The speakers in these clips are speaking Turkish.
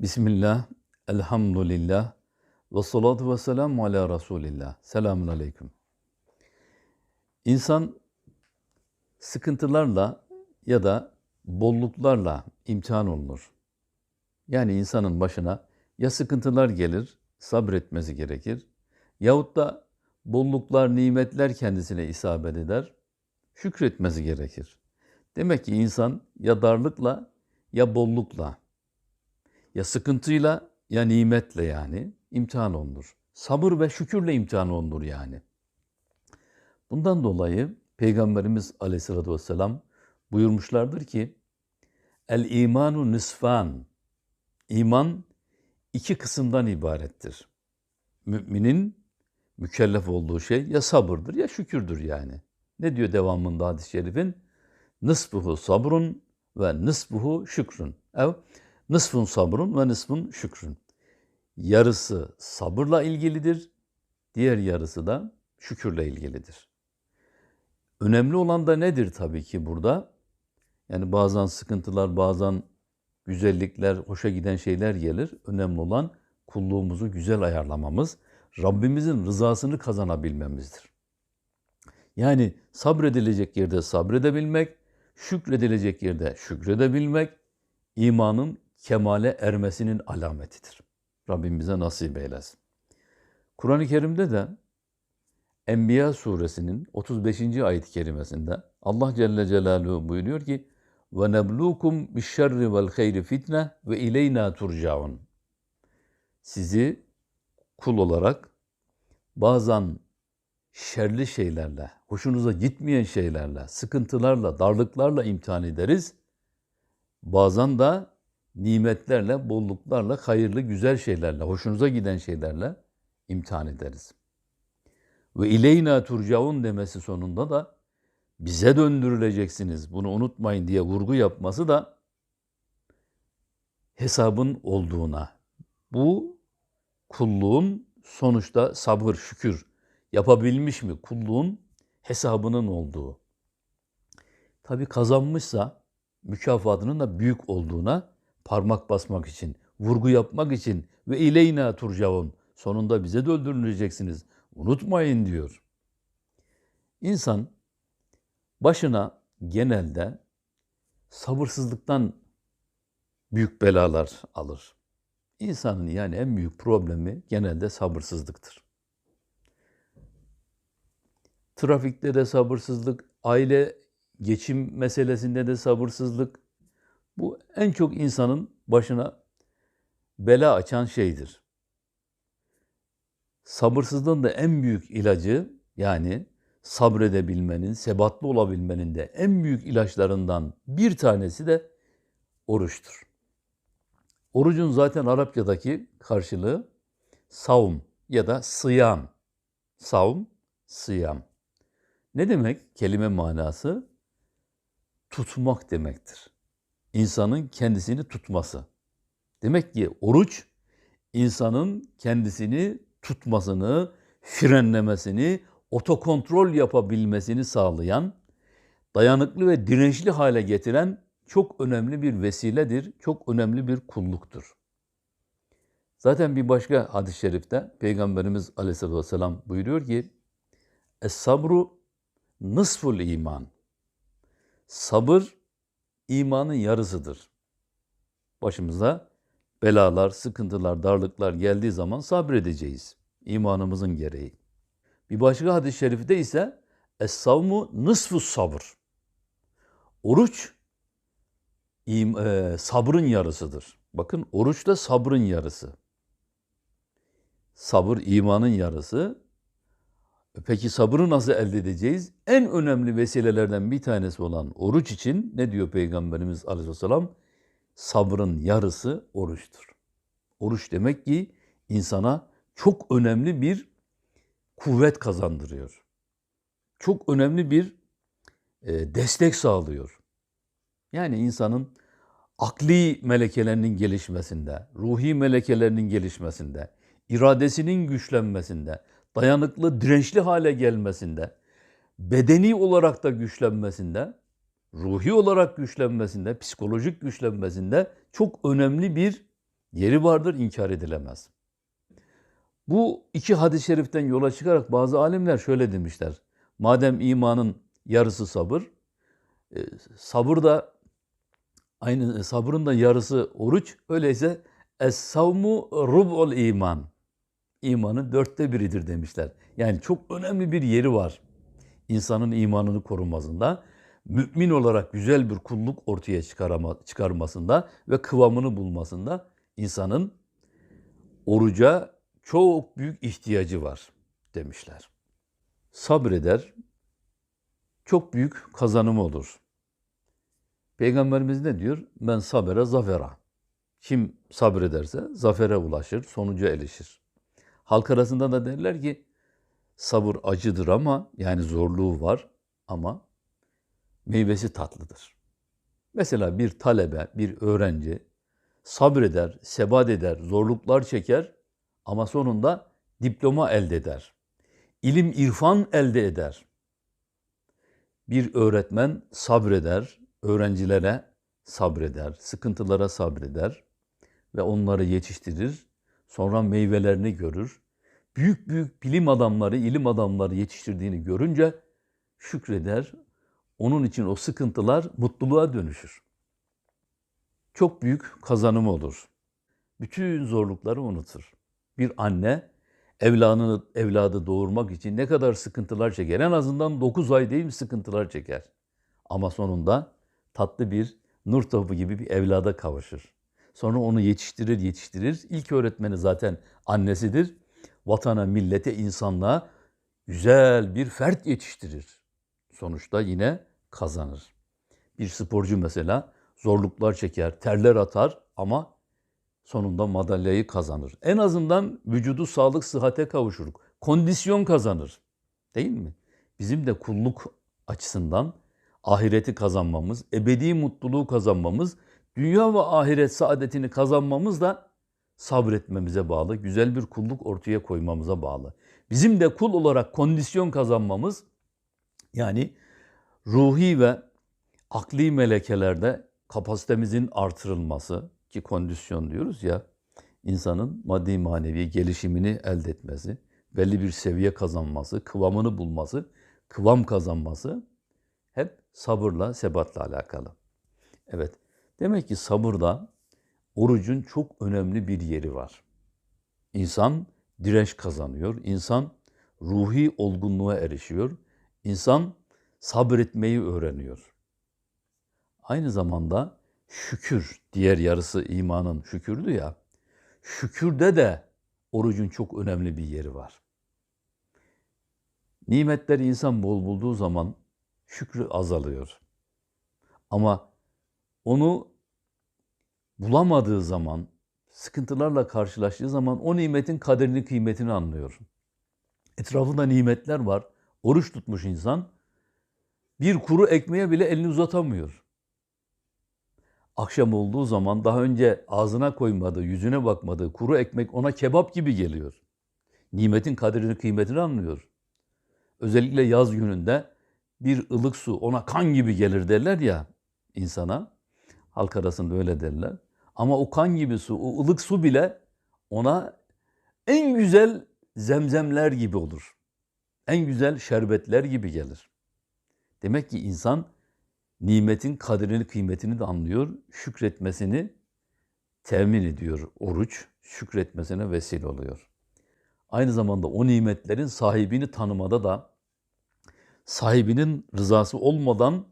Bismillah, elhamdülillah, ve salatu ve selamu ala Resulillah. Selamun aleyküm. İnsan sıkıntılarla ya da bolluklarla imtihan olunur. Yani insanın başına ya sıkıntılar gelir, sabretmesi gerekir. Yahut da bolluklar, nimetler kendisine isabet eder, şükretmesi gerekir. Demek ki insan ya darlıkla ya bollukla, ya sıkıntıyla ya nimetle yani imtihan olunur. Sabır ve şükürle imtihan olunur yani. Bundan dolayı Peygamberimiz aleyhissalatü vesselam buyurmuşlardır ki El imanu nisfan İman iki kısımdan ibarettir. Müminin mükellef olduğu şey ya sabırdır ya şükürdür yani. Ne diyor devamında hadis-i şerifin? Nısfuhu sabrun ve nısfuhu şükrün. Ev nısfun sabrun ve nısfun şükrün. Yarısı sabırla ilgilidir, diğer yarısı da şükürle ilgilidir. Önemli olan da nedir tabii ki burada? Yani bazen sıkıntılar, bazen güzellikler, hoşa giden şeyler gelir. Önemli olan kulluğumuzu güzel ayarlamamız, Rabbimizin rızasını kazanabilmemizdir. Yani sabredilecek yerde sabredebilmek, şükredilecek yerde şükredebilmek, imanın kemale ermesinin alametidir. Rabbim bize nasip eylesin. Kur'an-ı Kerim'de de Enbiya suresinin 35. ayet-i kerimesinde Allah Celle Celaluhu buyuruyor ki ve neblukum bişşerri vel fitne ve ileyna turcaun. Sizi kul olarak bazen şerli şeylerle, hoşunuza gitmeyen şeylerle, sıkıntılarla, darlıklarla imtihan ederiz. Bazen de nimetlerle, bolluklarla, hayırlı, güzel şeylerle, hoşunuza giden şeylerle imtihan ederiz. Ve ileyna turcaun demesi sonunda da bize döndürüleceksiniz. Bunu unutmayın diye vurgu yapması da hesabın olduğuna. Bu kulluğun sonuçta sabır, şükür yapabilmiş mi? Kulluğun hesabının olduğu. Tabi kazanmışsa mükafatının da büyük olduğuna parmak basmak için, vurgu yapmak için ve ileyna turcaun sonunda bize döndürüleceksiniz. Unutmayın diyor. İnsan başına genelde sabırsızlıktan büyük belalar alır. İnsanın yani en büyük problemi genelde sabırsızlıktır. Trafikte de sabırsızlık, aile geçim meselesinde de sabırsızlık. Bu en çok insanın başına bela açan şeydir. Sabırsızlığın da en büyük ilacı yani sabredebilmenin, sebatlı olabilmenin de en büyük ilaçlarından bir tanesi de oruçtur. Orucun zaten Arapçadaki karşılığı savm ya da sıyam. Savm, sıyam. Ne demek? Kelime manası tutmak demektir. İnsanın kendisini tutması. Demek ki oruç insanın kendisini tutmasını, frenlemesini, otokontrol yapabilmesini sağlayan, dayanıklı ve dirençli hale getiren çok önemli bir vesiledir, çok önemli bir kulluktur. Zaten bir başka hadis-i şerifte Peygamberimiz Aleyhisselatü Vesselam buyuruyor ki, Es-sabru nısful iman. Sabır imanın yarısıdır. Başımıza belalar, sıkıntılar, darlıklar geldiği zaman sabredeceğiz. İmanımızın gereği. Bir başka hadis-i şerifte ise Es-savmu nısfu sabır. Oruç im, e, sabrın yarısıdır. Bakın oruç da sabrın yarısı. Sabır imanın yarısı. Peki sabrı nasıl elde edeceğiz? En önemli vesilelerden bir tanesi olan oruç için ne diyor Peygamberimiz Aleyhisselam? Sabrın yarısı oruçtur. Oruç demek ki insana çok önemli bir kuvvet kazandırıyor. Çok önemli bir e, destek sağlıyor. Yani insanın akli melekelerinin gelişmesinde, ruhi melekelerinin gelişmesinde, iradesinin güçlenmesinde, dayanıklı, dirençli hale gelmesinde, bedeni olarak da güçlenmesinde, ruhi olarak güçlenmesinde, psikolojik güçlenmesinde çok önemli bir yeri vardır, inkar edilemez. Bu iki hadis-i şeriften yola çıkarak bazı alimler şöyle demişler. Madem imanın yarısı sabır, e, sabır da aynı sabrın da yarısı oruç. Öyleyse es-savmu rub'ul iman. İmanın dörtte biridir demişler. Yani çok önemli bir yeri var. insanın imanını korumasında, mümin olarak güzel bir kulluk ortaya çıkarama, çıkarmasında ve kıvamını bulmasında insanın oruca çok büyük ihtiyacı var demişler. Sabreder, çok büyük kazanımı olur. Peygamberimiz ne diyor? Ben sabere zafera. Kim sabrederse zafere ulaşır, sonuca erişir. Halk arasında da derler ki sabır acıdır ama yani zorluğu var ama meyvesi tatlıdır. Mesela bir talebe, bir öğrenci sabreder, sebat eder, zorluklar çeker ama sonunda diploma elde eder. İlim, irfan elde eder. Bir öğretmen sabreder, öğrencilere sabreder, sıkıntılara sabreder ve onları yetiştirir. Sonra meyvelerini görür. Büyük büyük bilim adamları, ilim adamları yetiştirdiğini görünce şükreder. Onun için o sıkıntılar mutluluğa dönüşür. Çok büyük kazanım olur. Bütün zorlukları unutur. Bir anne evladını evladı doğurmak için ne kadar sıkıntılar çeker. En azından 9 ay değil mi sıkıntılar çeker. Ama sonunda tatlı bir nur topu gibi bir evlada kavuşur. Sonra onu yetiştirir, yetiştirir. İlk öğretmeni zaten annesidir. Vatana, millete, insanlığa güzel bir fert yetiştirir. Sonuçta yine kazanır. Bir sporcu mesela zorluklar çeker, terler atar ama sonunda madalyayı kazanır. En azından vücudu sağlık, sıhhate kavuşur. Kondisyon kazanır. Değil mi? Bizim de kulluk açısından ahireti kazanmamız, ebedi mutluluğu kazanmamız, dünya ve ahiret saadetini kazanmamız da sabretmemize bağlı, güzel bir kulluk ortaya koymamıza bağlı. Bizim de kul olarak kondisyon kazanmamız, yani ruhi ve akli melekelerde kapasitemizin artırılması ki kondisyon diyoruz ya, insanın maddi manevi gelişimini elde etmesi, belli bir seviye kazanması, kıvamını bulması, kıvam kazanması hep sabırla, sebatla alakalı. Evet, demek ki sabırda orucun çok önemli bir yeri var. İnsan direnç kazanıyor, insan ruhi olgunluğa erişiyor, insan sabretmeyi öğreniyor. Aynı zamanda şükür, diğer yarısı imanın şükürdü ya, şükürde de orucun çok önemli bir yeri var. Nimetleri insan bol bulduğu zaman şükrü azalıyor. Ama onu bulamadığı zaman, sıkıntılarla karşılaştığı zaman o nimetin kaderini, kıymetini anlıyor. Etrafında nimetler var. Oruç tutmuş insan bir kuru ekmeğe bile elini uzatamıyor. Akşam olduğu zaman daha önce ağzına koymadığı, yüzüne bakmadığı kuru ekmek ona kebap gibi geliyor. Nimetin kaderini, kıymetini anlıyor. Özellikle yaz gününde bir ılık su ona kan gibi gelir derler ya insana. Halk arasında öyle derler. Ama o kan gibi su, o ılık su bile ona en güzel zemzemler gibi olur. En güzel şerbetler gibi gelir. Demek ki insan nimetin kadrini, kıymetini de anlıyor. Şükretmesini temin ediyor oruç. Şükretmesine vesile oluyor. Aynı zamanda o nimetlerin sahibini tanımada da sahibinin rızası olmadan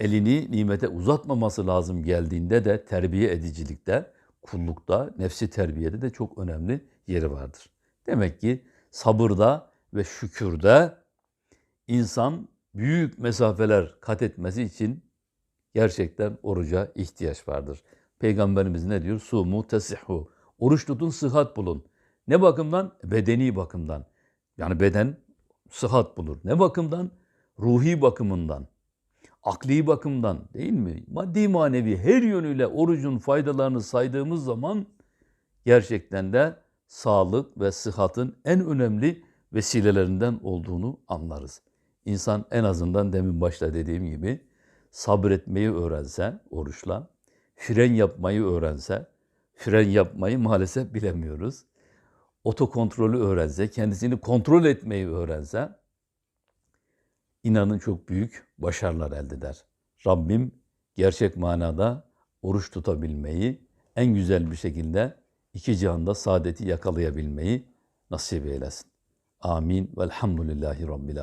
elini nimete uzatmaması lazım geldiğinde de terbiye edicilikte, kullukta, nefsi terbiyede de çok önemli yeri vardır. Demek ki sabırda ve şükürde insan büyük mesafeler kat etmesi için gerçekten oruca ihtiyaç vardır. Peygamberimiz ne diyor? Sumu tesihhu. Oruç tutun, sıhhat bulun. Ne bakımdan? Bedeni bakımdan. Yani beden sıhhat bulur. Ne bakımdan? Ruhi bakımından, akli bakımdan değil mi? Maddi manevi her yönüyle orucun faydalarını saydığımız zaman gerçekten de sağlık ve sıhhatın en önemli vesilelerinden olduğunu anlarız. İnsan en azından demin başta dediğim gibi sabretmeyi öğrense oruçla, fren yapmayı öğrense, fren yapmayı maalesef bilemiyoruz. Otokontrolü öğrense, kendisini kontrol etmeyi öğrense inanın çok büyük başarılar elde eder. Rabbim gerçek manada oruç tutabilmeyi, en güzel bir şekilde iki cihanda saadeti yakalayabilmeyi nasip eylesin. Amin. Velhamdülillahi Rabbil Alemin.